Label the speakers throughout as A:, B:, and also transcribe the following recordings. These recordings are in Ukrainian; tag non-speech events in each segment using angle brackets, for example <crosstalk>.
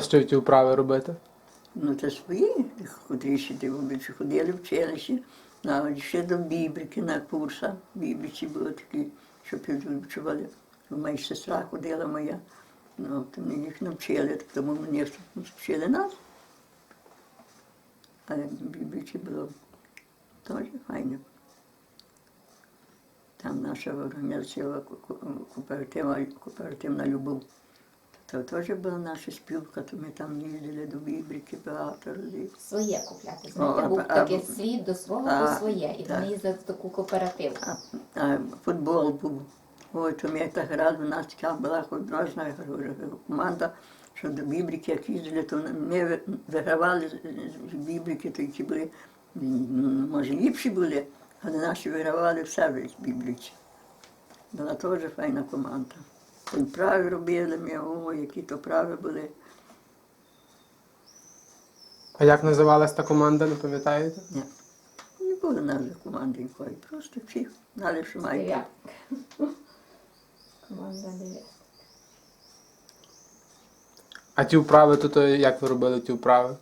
A: Що ті вправи робити?
B: Ну, це свої, ти вибачте, ходили в училище, навіть ще до Бібрики на курсах. Бібриці були такі, що підвчували. Моя сестра ходила моя. Ну, то ми їх навчили, тому мені вчили нас. Але Бібриці було теж файно. Там наша організація ко- ко- кооперативна, кооперативна любов. Це теж була наша спілка, то ми там їздили до Бібрики багато разів.
C: Своє купляти.
B: О,
C: Знаєте,
B: а-
C: був
B: а-
C: такий світ до свого,
B: а,
C: то своє. І
B: так.
C: вони їздили в таку кооперативу.
B: А, а футбол був. Ой, то ми так грали, у нас така була художня команда, що до Бібрики, як їздили, то ми ви- вигравали з- з то які були, м, може, ліпші були, але наші вигравали все з Бібрики. Була теж файна команда. І прави робили ми, ой, які то прави були.
A: А як називалась та команда, не пам'ятаєте?
B: Ні. Не було назви команди якої, просто всі знали, що мають.
C: Дев'ятка. Команда дев'ятка.
A: А ті вправи, то, то як ви робили ті вправи?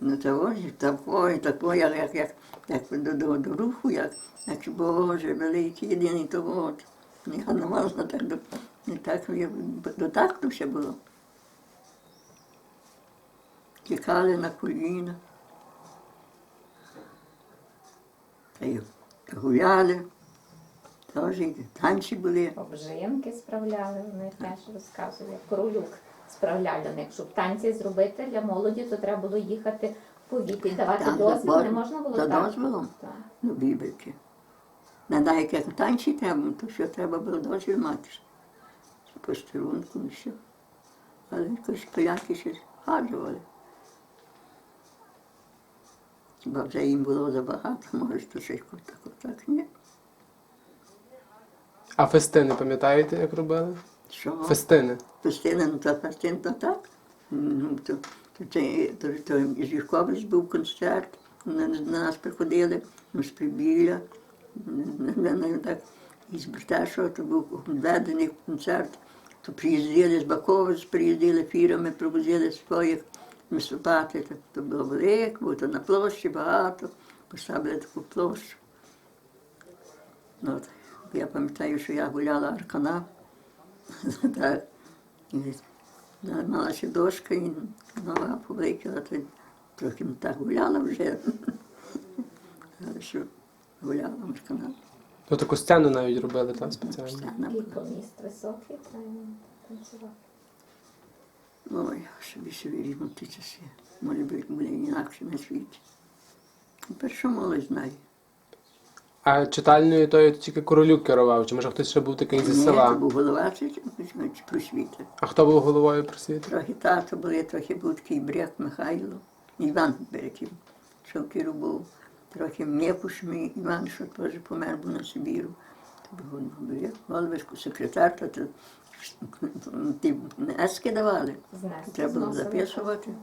B: Ну це ось такої, такої, як, як, як, як до, до, до руху, як, як Боже, великий єдиний, то от. Не, не можна так до, не так, як до ще було. Тікали на коліна. Та й гуляли. Теж і танці були.
C: Обжинки справляли, вони теж розказували. Королюк справляв для них. Щоб танці зробити для молоді, то треба було їхати в повітрі, давати
B: Там
C: дозвіл, не можна було
B: за
C: так.
B: дозволом?
C: Так.
B: Ну, бібрики. Не знаю, як танці треба, то що треба було дозвіл мати. Постерунку і все. Але якось поляки ще згадували. Бо вже їм було забагато, може, то щось так, так, ні.
A: А фестини, пам'ятаєте, як робили?
B: Що?
A: Фестини.
B: Фестина, ну то фестин, то так. Ну, то, то, це, то, то, із Юркович був концерт, на, на нас приходили, ну, з Прибілля, так, із Бертешого, то був введений концерт, то приїздили з Бакович, приїздили фірами, привозили своїх виступати, то, було велике, то на площі багато, поставили таку площу. От, я пам'ятаю, що я гуляла Аркана. <laughs> Мала ще дошка і нова повикила, то трохи так гуляла вже. <laughs> Що гуляла Аркана.
A: То таку сцену навіть робили там спеціально.
C: Поміст високий, треба танцювати.
B: Ой, собі собі рівно ті часи. Може бути, буде інакше на світі. Тепер що молодь знає?
A: А читальною тою тільки королюк керував, чи може хтось ще був такий зі
B: Ні,
A: села?
B: то був голова чи чи просвіти.
A: А хто був головою просвіти?
B: Трохи тато були, трохи був такий брек Михайло, Іван Береків, що був. Трохи Мєкуш мій Іван, що теж помер був на Сибіру. То був брек, головишку секретар, то, то ті ески давали. Треба було записувати.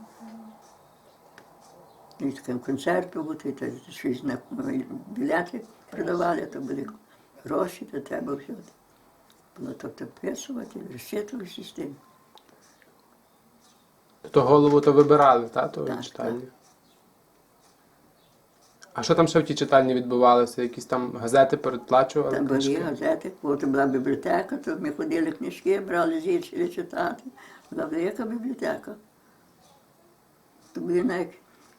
B: І таким концерту бути, то щось на білети продавали, то були гроші, то треба взяти. Було то записувати, розчитуватися з тим.
A: То голову то вибирали, та, тої
B: Так,
A: читальні. А що там ще в тій читальні відбувалося? Якісь там газети передплачували?
B: Там були
A: книжки?
B: газети, потім була бібліотека, то ми ходили книжки, брали звідси читати. Була велика бібліотека. То були навіть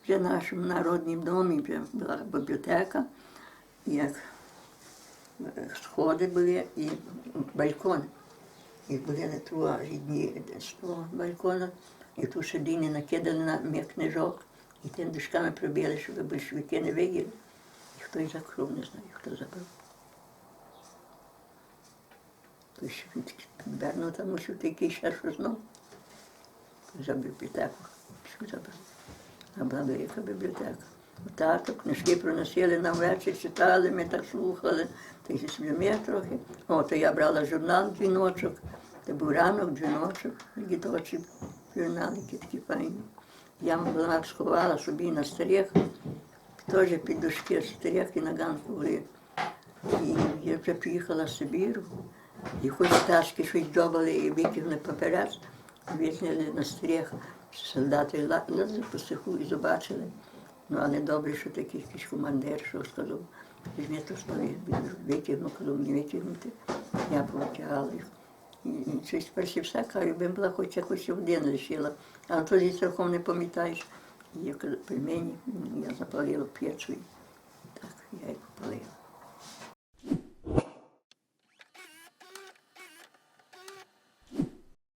B: вже в нашому народному домі була бібліотека, як е, сходи були і балкони. І були на ту рідні з того балкона, і ту шадіни накидали на мій книжок, і тим дошками пробили, щоб большевики не виділи. І хто і закрив, не знаю, хто забив. То що він Берно там мусив такий ще що знов. За бібліотеку. Що забив. А була велика бібліотека. Тато книжки приносили нам вечір, читали, ми так слухали, та й трохи. О, то я брала журнал дзвіночок, це був ранок, дзвіночок, діточі журналики такі файні. Я сховала собі на старих, теж під дошки старих і на ганку були. І я вже приїхала з Сибіру, і хоч ташки щось дзьобали і викинули папірець, візняли на стріх, солдати лазили по сиху і побачили. Ну, але добре, що такий якийсь командир, що сказав, візьми то столі, витягнув, казав, не витягнути. Я повитягала їх щось перші кажу, би була хоч якусь один лишила, а то зі цілком не пам'ятаєш. І як пельмені, я запалила п'єцю, так я і попалила.